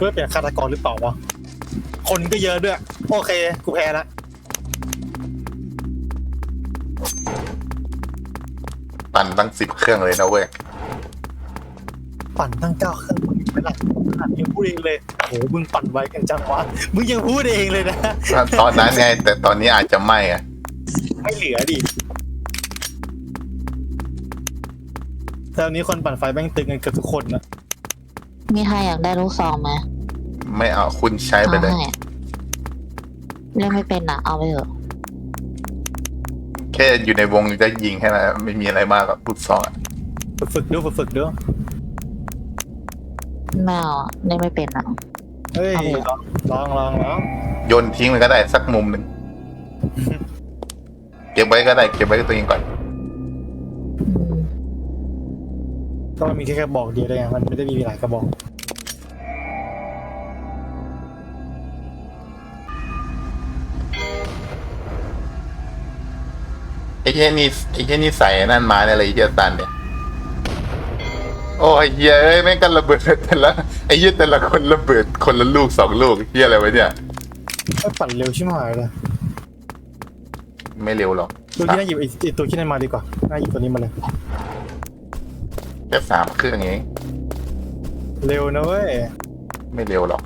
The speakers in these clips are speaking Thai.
พื่อเปลี่ยนฆาตกรหรือเปล่าวะคนก็เยอะด้วย โอเค กูแพ้ละปั่นตั้งสิบเครื่องเลยนะเว้ยปั่นตั้งเก้าเครื่องมึงไม่หลักขนาดยังพูดเองเลยโหมึงปั่นไวกันจังวะมึงยังพูดเองเลยนะตอนนั้นไง แต่ตอนนี้อาจจะไม่อะไม่เหลือดิตอนนี้คนปั่นไฟแม่งตึงกันเกือบทุกคนนะมีใครอยากได้ลูกซองไหม ไม่เอาคุณใช้ไปเอาเลยให้เล่นไม่เป็นอะ เอาไปเถอะ แค่อยู่ในวงจะยิงแค่นั้นไม่มีอะไรมากกับพุทซองอะฝึกๆด้วยฝึกๆด้วยไม่เอาอะเล่นไม่เป็นอะ เฮ้ยเอาเลยเหรอ ลองลองลองโยนทิ้งมันก็ได้สักมุมหนึ่งเก็บไว้ก็ได้เก็บไว้กับตัวเองก่อน อืมก็มันมีแค่กระบอกเดียวได้ไงมันไม่ได้มีหลายกระบอก ไอ้แค่นี้ไอ้แค่นี้ใส่นั่นมาเนี่ยอะไรไอ้เหี้ยตันเนี่ยโอ้ยเหี้ยเอ้ยแม่งกันระเบิดแต่ละไอ้เหี้ยแต่ละคนระเบิดคนละลูกสองลูกเหี้ยอะไรวะเนี่ยก็ปั่นเร็วชิบหายเลยไม่เร็วหรอกตัวนี้น่าหยิบไอ้ไอ้ตัวที่นั่นมาดีกว่าน่าหยิบตัวนี้มาเลยแค่สามเครื่องเองเร็วนะเว้ยไม่เร็วหรอก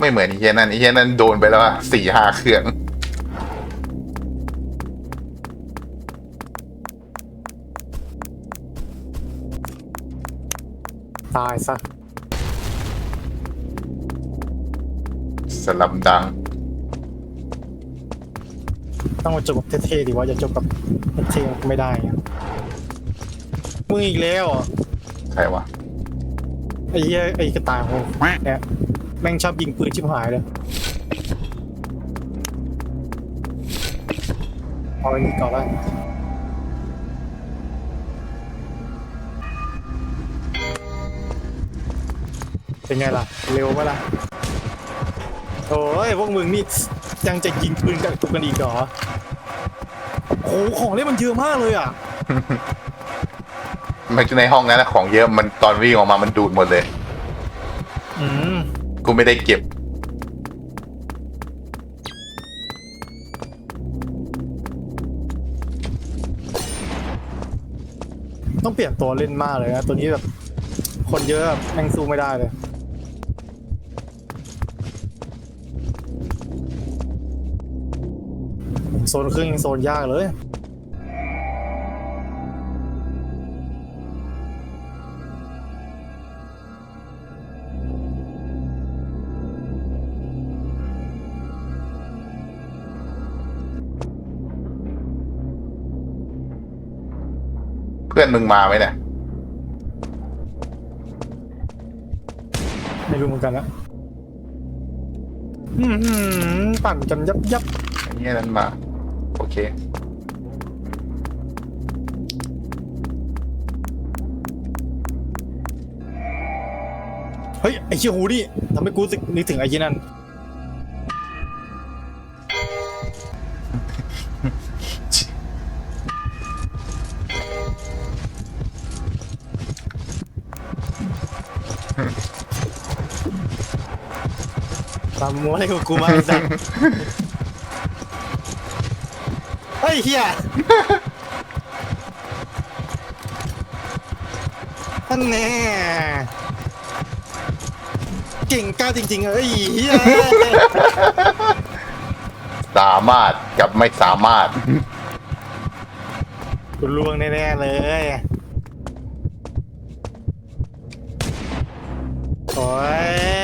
ไม่เหมือนไอ้เหี้ยนั่นไอ้เหี้ยนั่นโดนไปแล้วอะสี่ห้าเครื่อง ตายซะ สลับดังต้องมาจบแบบเท่ๆดีว่าจะจบแบบเท่ๆไม่ได้อะมึงอีกแล้วเหรอใครวะ ไอ้เหี้ยไอ้กระต่ายโหเนี่ยแม่งชอบยิงปืนชิบหายเลยเอาไอ้นี่ก่อนละ เป็นไงล่ะ เร็วปะล่ะโอ้ยพวกมึงนี่ยังจะยิงปืนกับตุกกันอีกเหรอโหของเล่นมันเยอะมากเลยอะ มันในห้องนั้นนะของเยอะมันตอนวิ่งออกมามันดูดหมดเลย อืมกูไม่ได้เก็บ ต้องเปลี่ยนตัวเล่นมากเลยนะ ตัวนี้แบบ คนเยอะแบบแม่งสู้ไม่ได้เลย ซนครึ่งยังโซนยากเลย เพื่อนมึงมาไหมเนี่ย ไม่รู้เหมือนกันนะอืมหืมปั่นกันยับยับไอ้เหี้ยนั้นมา โอเค เฮ้ย ไอ้เชี่ยหูดิทำให้กูรู้สึกนึกถึงไอ้ที่นั่นตามมัวอะไรกับกูมาไอ้สัส เฮ้ยเฮียท่านแน่เก่งกล้าจริง ๆ เอ้ยเฮียสามารถกับไม่สามารถกูล่วงแน่ๆเลยโอ้ย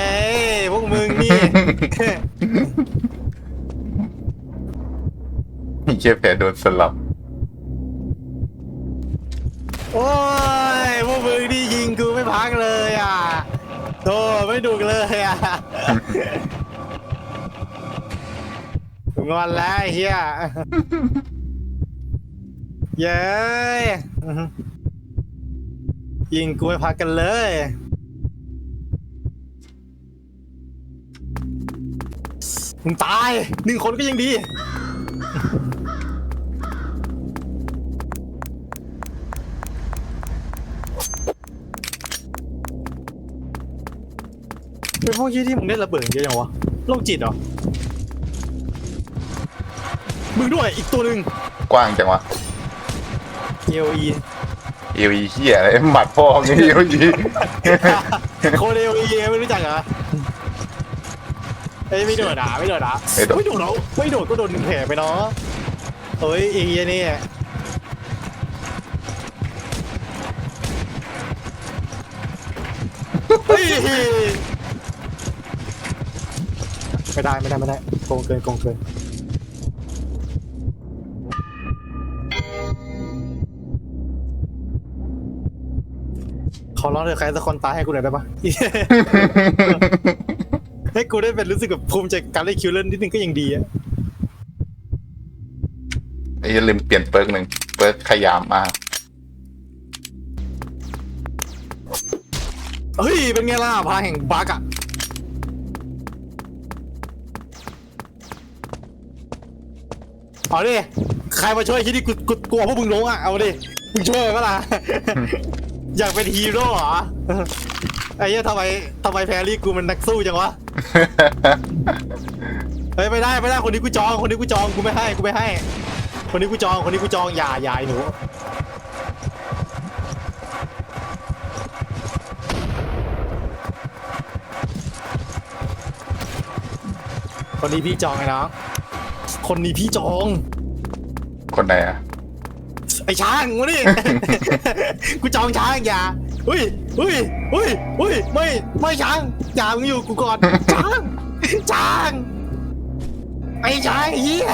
เชี่ยแผลโดนสลับ โอ้ยพวกมึงนี่ยิงกูไม่พักเลยอะโธ่ไม่ดุกเลยอะ งอนแล้วไอ้เฮียเย้ยยิงกูไม่พักกันเลย มึงตายหนึ่งคนก็ยังดี เป็นพวกยี่ที่มึงได้ระเบิดเยอะจังวะโรคจิตเหรอ มึงด้วยอีกตัวหนึ่งกว้างจังวะ EOE เอวีเฮียอะไรหมัดพ่องเอวีโคเด EOE ไม่รู้จักเหรอเอ้ยไม่โดดอะไม่โดดอะไม่โดดไม่โดดแล้วไม่โดดก็โดนหนึ่งแผลไปเนาะเฮ้ยไอ้เฮียนี่เฮ้ย ไม่ได้ไม่ได้ไม่ได้โกงเกินโกงเกินขอร้องเถอะใครสักคนตายให้กูหน่อยได้ปะ ให้กูได้เป็นรู้สึกแบบภูมิใจกับการเล่นคิวเลอร์นิดนึงก็ยังดีอะไอ้อย่าลืมเปลี่ยนเปิร์กหนึ่งเปิร์กขยามมากเฮ้ยเป็นไงล่ะพาแห่งบักอะ เอาดิ ใครมาช่วยคิดดิกูกูกลัวพวกมึงลงอะเอาดิ มึงช่วยไหมล่ะ อยากเป็นฮีโร่เหรอ ไอ้เหี้ยทำไมทำไมแพรรี่กูมันนักสู้จังวะ เฮ้ยไม่ได้ไม่ได้คนนี้กูจองคนนี้กูจองกูไม่ให้กูไม่ให้ คนนี้กูจองคนนี้กูจองอย่าอย่าไอ้หนูคนนี้พี่จองไงนะ คนนี้พี่จอง คนไหนอะไอ้ช้างมาดิกูจองช้างอย่าอุ้ยอุ้ยอุ้ยอุ้ยไม่ไม่ช้างอย่ามึงอยู่กูก่อนช้างช้างไอ้ช้างเฮีย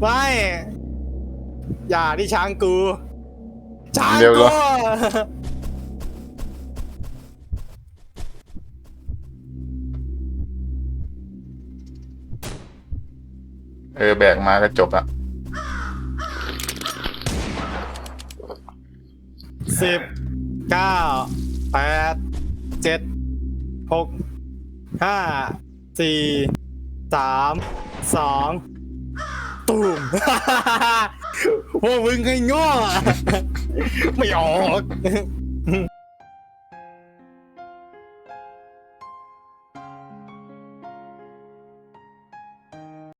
ไม่ อย่าที่ช้างกู ช้างเร็วเหรกูอเออแบกมาก็จบละสิบเก้าแปดเจ็ดหกห้าสี่สาม สองตูม พวกมึงไงง้อ ไม่ออก